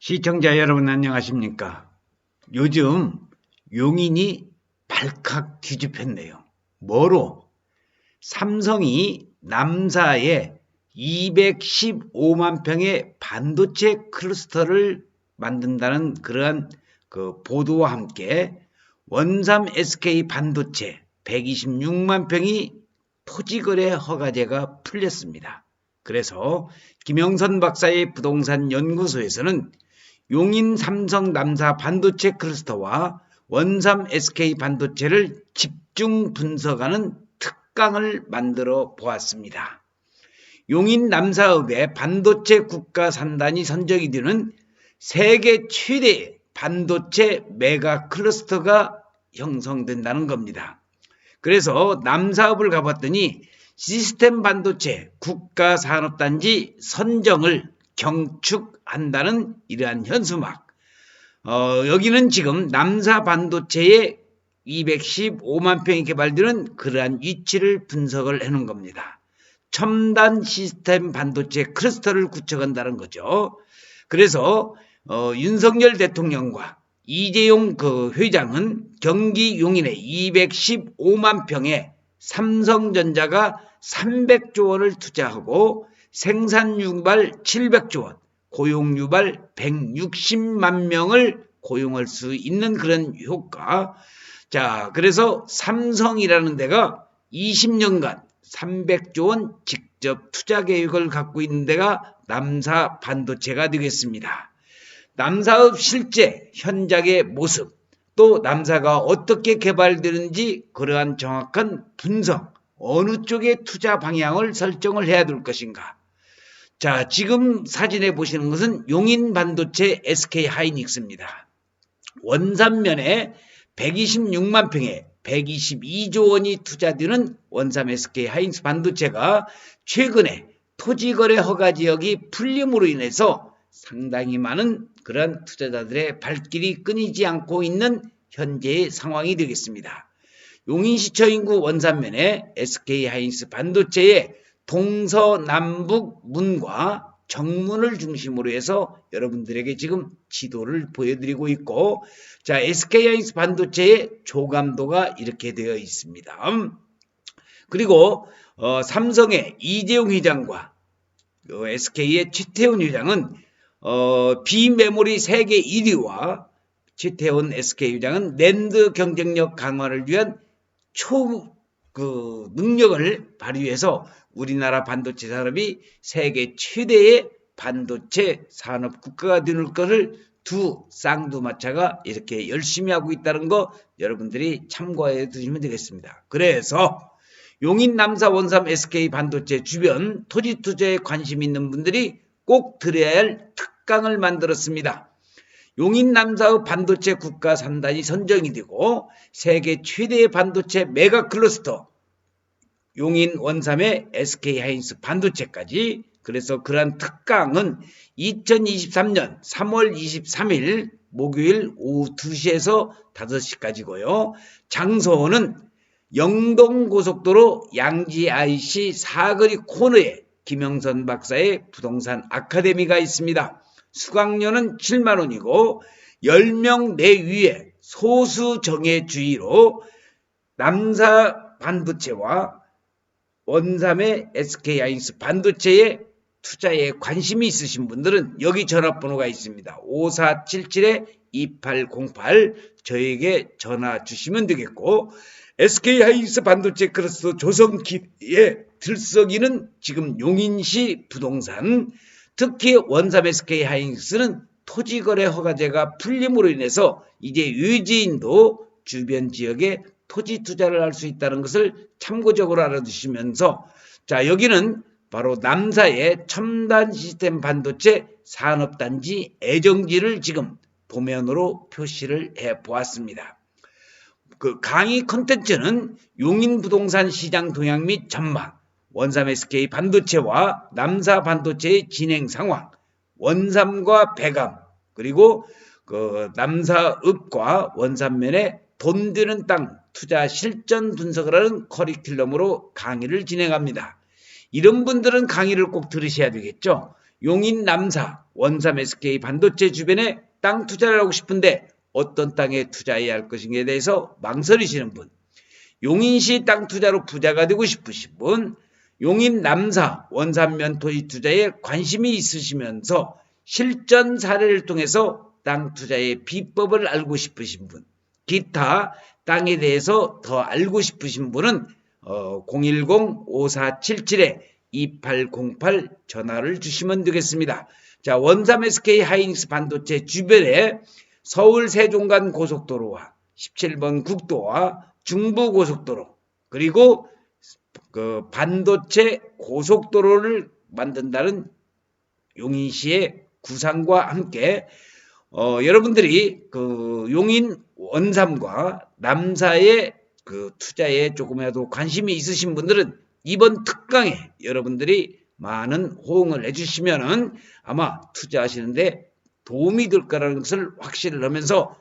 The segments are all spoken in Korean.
시청자 여러분 안녕하십니까? 요즘 용인이 발칵 뒤집혔네요. 뭐로? 삼성이 남사에 215만 평의 반도체 클러스터를 만든다는 그러한 그 보도와 함께 원삼 SK 반도체 126만 평이 토지거래 허가제가 풀렸습니다. 그래서 김영선 박사의 부동산 연구소에서는 용인 삼성 남사 반도체 클러스터와 원삼 SK 반도체를 집중 분석하는 특강을 만들어 보았습니다. 용인 남사읍의 반도체 국가 산단이 선정이 되는 세계 최대 반도체 메가 클러스터가 형성된다는 겁니다. 그래서 남사읍을 가봤더니 시스템 반도체 국가산업단지 선정을 경축한다는 이러한 현수막. 어, 여기는 지금 남사 반도체의 215만 평이 개발되는 그러한 위치를 분석을 해놓은 겁니다. 첨단 시스템 반도체 클러스터를 구축한다는 거죠. 그래서 어, 윤석열 대통령과 이재용 그 회장은 경기 용인에 215만 평에 삼성전자가 300조 원을 투자하고 생산 유발 700조 원, 고용 유발 160만 명을 고용할 수 있는 그런 효과. 자, 그래서 삼성이라는 데가 20년간 300조 원 직접 투자 계획을 갖고 있는 데가 남사 반도체가 되겠습니다. 남사업 실제 현장의 모습, 또 남사가 어떻게 개발되는지 그러한 정확한 분석, 어느 쪽에 투자 방향을 설정을 해야 될 것인가. 자, 지금 사진에 보시는 것은 용인 반도체 SK 하이닉스입니다. 원산면에 126만 평에 122조 원이 투자되는 원삼 SK 하이닉스 반도체가 최근에 토지거래 허가 지역이 풀림으로 인해서 상당히 많은 그런 투자자들의 발길이 끊이지 않고 있는 현재의 상황이 되겠습니다. 용인시청 인구 원산면에 SK 하이닉스 반도체의 동서남북 문과 정문을 중심으로 해서 여러분들에게 지금 지도를 보여드리고 있고 자 SK 하이닉스 반도체의 조감도가 이렇게 되어 있습니다. 그리고 어, 삼성의 이재용 회장과 어, SK의 최태훈 회장은 어, 비메모리 세계 1위와 최태훈 SK 회장은 랜드 경쟁력 강화를 위한 초 그 능력을 발휘해서 우리나라 반도체 산업이 세계 최대의 반도체 산업 국가가 되는 것을 두 쌍두마차가 이렇게 열심히 하고 있다는 거 여러분들이 참고해 두시면 되겠습니다. 그래서 용인 남사 원삼 SK 반도체 주변 토지 투자에 관심 있는 분들이 꼭 들어야 할 특강을 만들었습니다. 용인 남사의 반도체 국가 3단이 선정이 되고 세계 최대의 반도체 메가 클러스터 용인 원삼의 SK 하이닉스 반도체까지 그래서 그러한 특강은 2023년 3월 23일 목요일 오후 2시에서 5시까지고요. 장소는 영동고속도로 양지 IC 사거리 코너에 김영선 박사의 부동산 아카데미가 있습니다. 수강료는 7만 원이고 10명 내위에 소수 정예주의로 남사 반도체와 원삼의 SK 하이닉스 반도체에 투자에 관심이 있으신 분들은 여기 전화번호가 있습니다. 5477-2808 저에게 전화 주시면 되겠고 SK 하이닉스 반도체 크로스 조성기에 들썩이는 지금 용인시 부동산 특히 원삼 SK 하이닉스는 토지거래 허가제가 풀림으로 인해서 이제 유지인도 주변 지역에 토지 투자를 할 수 있다는 것을 참고적으로 알아두시면서 자 여기는 바로 남사의 첨단 시스템 반도체 산업단지 애정지를 지금 도면으로 표시를 해 보았습니다. 그 강의 컨텐츠는 용인 부동산 시장 동향 및 전망, 원삼 SK 반도체와 남사 반도체의 진행 상황, 원삼과 배감, 그리고 그 남사읍과 원삼면에 돈 드는 땅 투자 실전 분석을 하는 커리큘럼으로 강의를 진행합니다. 이런 분들은 강의를 꼭 들으셔야 되겠죠. 용인 남사 원삼 SK 반도체 주변에 땅 투자를 하고 싶은데 어떤 땅에 투자해야 할 것인가에 대해서 망설이시는 분, 용인시 땅 투자로 부자가 되고 싶으신 분, 용인 남사 원삼면 토지 투자에 관심이 있으시면서 실전 사례를 통해서 땅 투자의 비법을 알고 싶으신 분, 기타 땅에 대해서 더 알고 싶으신 분은 어, 010-5477-2808 전화를 주시면 되겠습니다. 자, 원삼 SK 하이닉스 반도체 주변에 서울 세종간 고속도로와 17번 국도와 중부 고속도로 그리고 그 반도체 고속도로를 만든다는 용인 시의 구상과 함께 어, 여러분들이 그 용인 원삼과 남사의 그 투자에 조금이라도 관심이 있으신 분들은 이번 특강에 여러분들이 많은 호응을 해주시면은 아마 투자하시는데 도움이 될 거라는 것을 확신을 하면서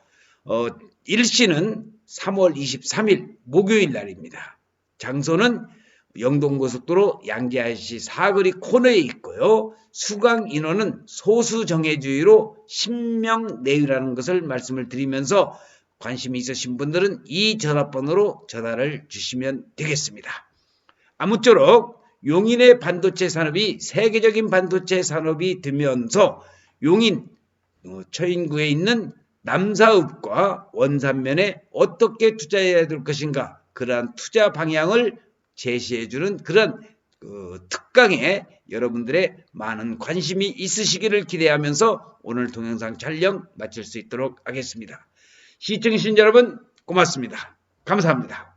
어, 일시는 3월 23일 목요일 날입니다. 장소는 영동고속도로 양재IC 사거리 코너에 있고요. 수강 인원은 소수 정해주의로 10명 내외라는 것을 말씀을 드리면서 관심이 있으신 분들은 이 전화번호로 전화를 주시면 되겠습니다. 아무쪼록 용인의 반도체 산업이 세계적인 반도체 산업이 되면서 용인 어, 처인구에 있는 남사읍과 원산면에 어떻게 투자해야 될 것인가 그러한 투자 방향을 제시해주는 그런 그 특강에 여러분들의 많은 관심이 있으시기를 기대하면서 오늘 동영상 촬영 마칠 수 있도록 하겠습니다. 시청해주신 여러분 고맙습니다. 감사합니다.